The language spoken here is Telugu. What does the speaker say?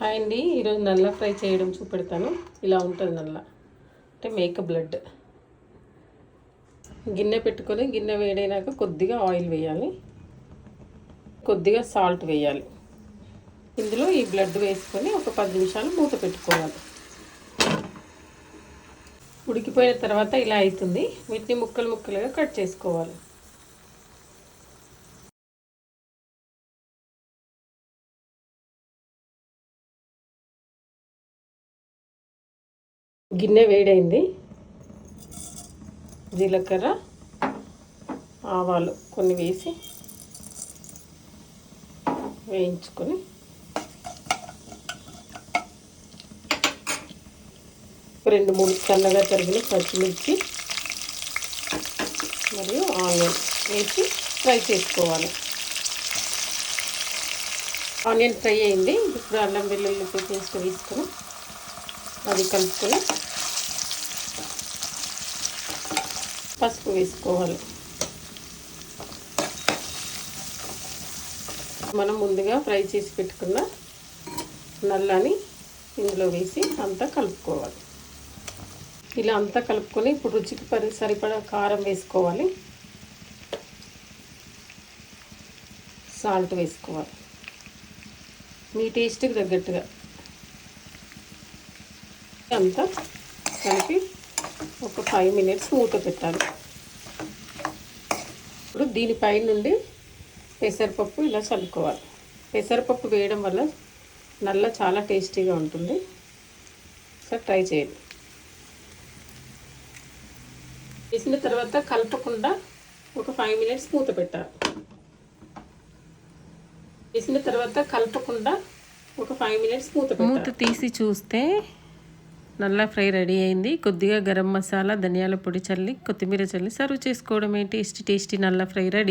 హాయ్ అండి. ఈరోజు నల్ల ఫ్రై చేయడం చూపెడతాను. ఇలా ఉంటుంది నల్ల. అంటే మేక బ్లడ్. గిన్నె పెట్టుకొని గిన్నె వేడైనాక కొద్దిగా ఆయిల్ వేయాలి. కొద్దిగా సాల్ట్ వేయాలి. ఇందులో ఈ బ్లడ్ వేసుకొని ఒక పది నిమిషాలు మూత పెట్టుకోవాలి. ఉడికిపోయిన తర్వాత ఇలా అవుతుంది. వీటిని ముక్కలు ముక్కలుగా కట్ చేసుకోవాలి. గిన్నె వేడైంది. జీలకర్ర ఆవాలు కొన్ని వేసి వేయించుకొని రెండు మూడు సన్నగా తరిగిన పచ్చిమిర్చి మరియు ఆనియన్ వేసి ఫ్రై చేసుకోవాలి. ఆనియన్ ఫ్రై అయింది. ఇప్పుడు అల్లం వెల్లుల్లి పేస్ట్ వేసుకొని అది కలుపుకొని పసుపు వేసుకోవాలి. మనం ముందుగా ఫ్రై చేసి పెట్టుకున్న నల్లని ఇందులో వేసి అంతా కలుపుకోవాలి. ఇలా అంతా కలుపుకొని ఇప్పుడు రుచికి పరి సరిపడా కారం వేసుకోవాలి. సాల్ట్ వేసుకోవాలి. మీ టేస్ట్కి తగ్గట్టుగా. అంతా కలిపి ఒక ఫైవ్ మినిట్స్ మూత పెట్టాలి. ఇప్పుడు దీనిపై నుండి పెసరపప్పు ఇలా చల్లుకోవాలి. పెసరపప్పు వేయడం వల్ల నల్ల చాలా టేస్టీగా ఉంటుంది. సార్ ట్రై చేయండి. వేసిన తర్వాత కలపకుండా ఒక ఫైవ్ మినిట్స్ మూత పెట్టాలి. వేసిన తర్వాత కలపకుండా ఒక ఫైవ్ మినిట్స్ మూత మూత తీసి చూస్తే నల్ల ఫ్రై రెడీ అయింది. కొద్దిగా గరం మసాలా ధనియాల పొడి చల్లి కొత్తిమీర చల్లి సర్వ్ చేసుకోవడమే టేస్టీ టేస్టీ నల్ల ఫ్రై రెడీ.